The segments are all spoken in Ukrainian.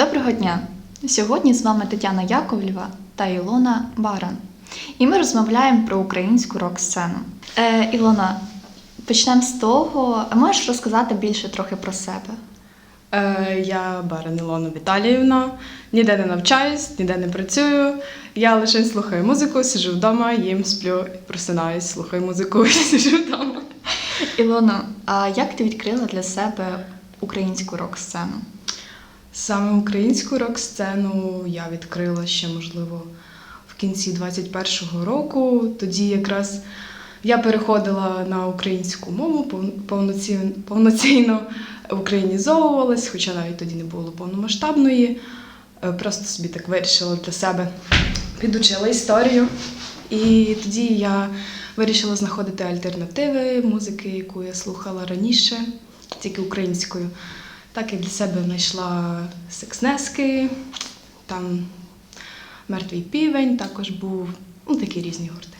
Доброго дня! Сьогодні з вами Тетяна Яковлєва та Ілона Баран. І ми розмовляємо про українську рок-сцену. Е, Ілона, почнемо з того, можеш розказати більше трохи про себе? Е, Я Баран Ілона Віталіївна, ніде не навчаюсь, ніде не працюю. Я лише слухаю музику, сиджу вдома, їм сплю, просинаюсь, слухаю музику і сиджу вдома. Ілона, а як ти відкрила для себе українську рок-сцену? Саме українську рок-сцену я відкрила ще, можливо, в кінці 21-го року. Тоді якраз я переходила на українську мову, повноцінно, українізовувалась, хоча навіть тоді не було повномасштабної. Е, Просто собі так вирішила для себе, підучила історію. І тоді я вирішила знаходити альтернативи музики, яку я слухала раніше, тільки українською. Так я для себе знайшла секснески, там мертвий півень також був, ну такі різні гурти.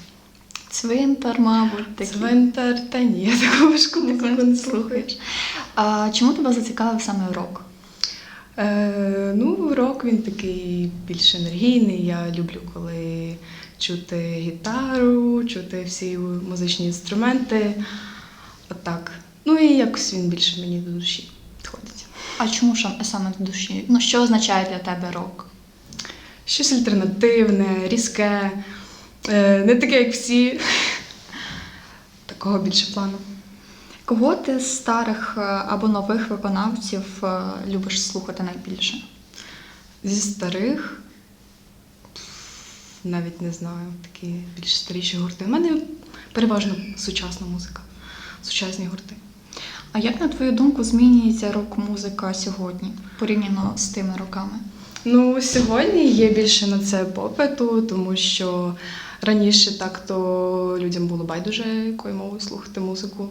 Цвинтар, мабуть, такі. Цвинтар, та ні, я таку важку музику не слухаю. А чому тебе зацікавив саме рок? Е, ну, рок він такий більш енергійний. Я люблю, коли чути гітару, чути всі музичні інструменти. Отак. Ну і якось він більше мені до душі підходить. А чому шам- саме до душі? Ну, що означає для тебе рок? Щось альтернативне, різке, е, не таке, як всі. Такого більше плану. Кого ти з старих е, або нових виконавців е, любиш слухати найбільше? Зі старих навіть не знаю, такі більш старіші гурти. У мене переважно сучасна музика, сучасні гурти. А як на твою думку змінюється рок-музика сьогодні порівняно з тими роками? Ну, сьогодні є більше на це попиту, тому що раніше так то людям було байдуже, якою мовою слухати музику.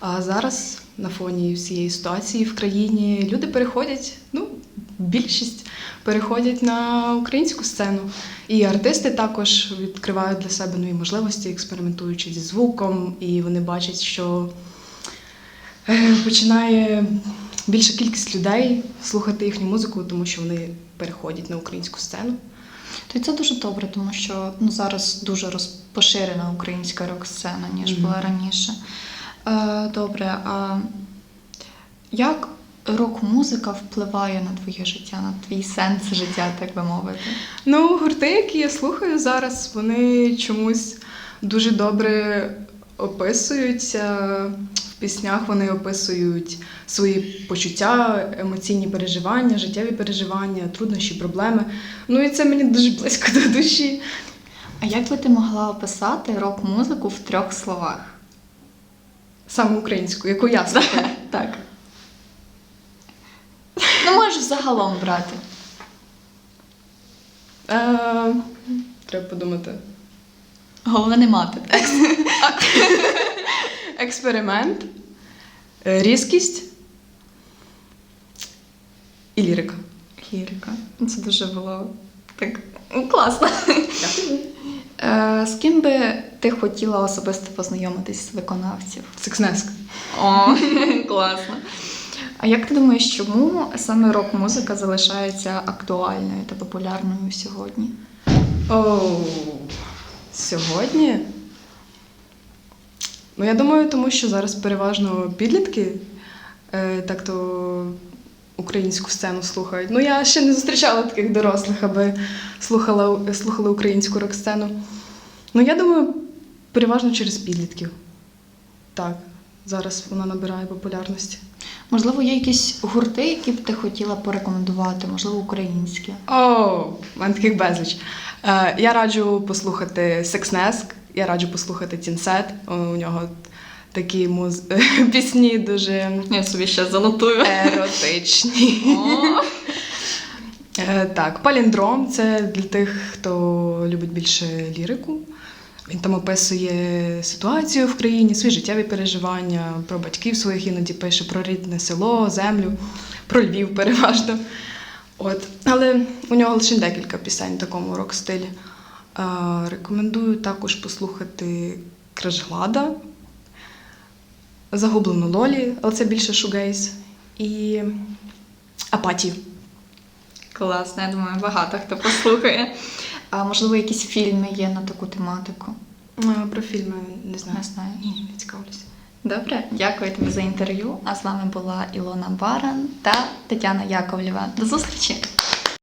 А зараз на фоні всієї ситуації в країні люди переходять, ну, більшість переходять на українську сцену. І артисти також відкривають для себе нові можливості, експериментуючи зі звуком, і вони бачать, що починає більша кількість людей слухати їхню музику, тому що вони переходять на українську сцену. То це дуже добре, тому що ну, зараз дуже розпоширена українська рок-сцена, ніж Мгм. була раніше. Е, добре, а як рок-музика впливає на твоє життя, на твій сенс життя, так би мовити? Ну, гурти, які я слухаю зараз, вони чомусь дуже добре описуються. В піснях вони описують свої почуття, емоційні переживання, життєві переживання, труднощі, проблеми. Ну і це мені дуже близько до душі. А як би ти могла описати рок-музику в трьох словах? Саме українську, яку я слухаю. Так. Ну, можеш загалом брати. Е, треба подумати. Головне не мати. Експеримент, е, різкість і лірика. Лірика. Це дуже було так ну, класно. Е, З ким би ти хотіла особисто познайомитись з виконавців? Секснеск. О, класно. А як ти думаєш, чому саме рок-музика залишається актуальною та популярною сьогодні? Оу, сьогодні. Ну, я думаю, тому що зараз переважно підлітки е, так то українську сцену слухають. Ну, я ще не зустрічала таких дорослих, аби слухала, слухали українську рок-сцену. Ну, я думаю, переважно через підлітків. Так, зараз вона набирає популярності. Можливо, є якісь гурти, які б ти хотіла порекомендувати, можливо, українські. О, в мене таких безліч. Е, я раджу послухати Секснеск, я раджу послухати Тінсет. У нього такі муз... пісні дуже Я собі ще занотую. еротичні. Е, Так, паліндром це для тих, хто любить більше лірику. Він там описує ситуацію в країні, свої життєві переживання, про батьків своїх іноді пише, про рідне село, землю, про Львів переважно. От. Але у нього лише декілька пісень в такому рок-стилі. Е, Рекомендую також послухати Кражглада, Загублену Лолі, але це більше шугейс, і апатію. Класно, я думаю, багато хто послухає. А можливо, якісь фільми є на таку тематику? Е, Про фільми не знаю. Не знаю. Ні, не цікавлюся. Добре, дякую тобі за інтерв'ю. А з вами була Ілона Баран та Тетяна Яковлєва. До зустрічі!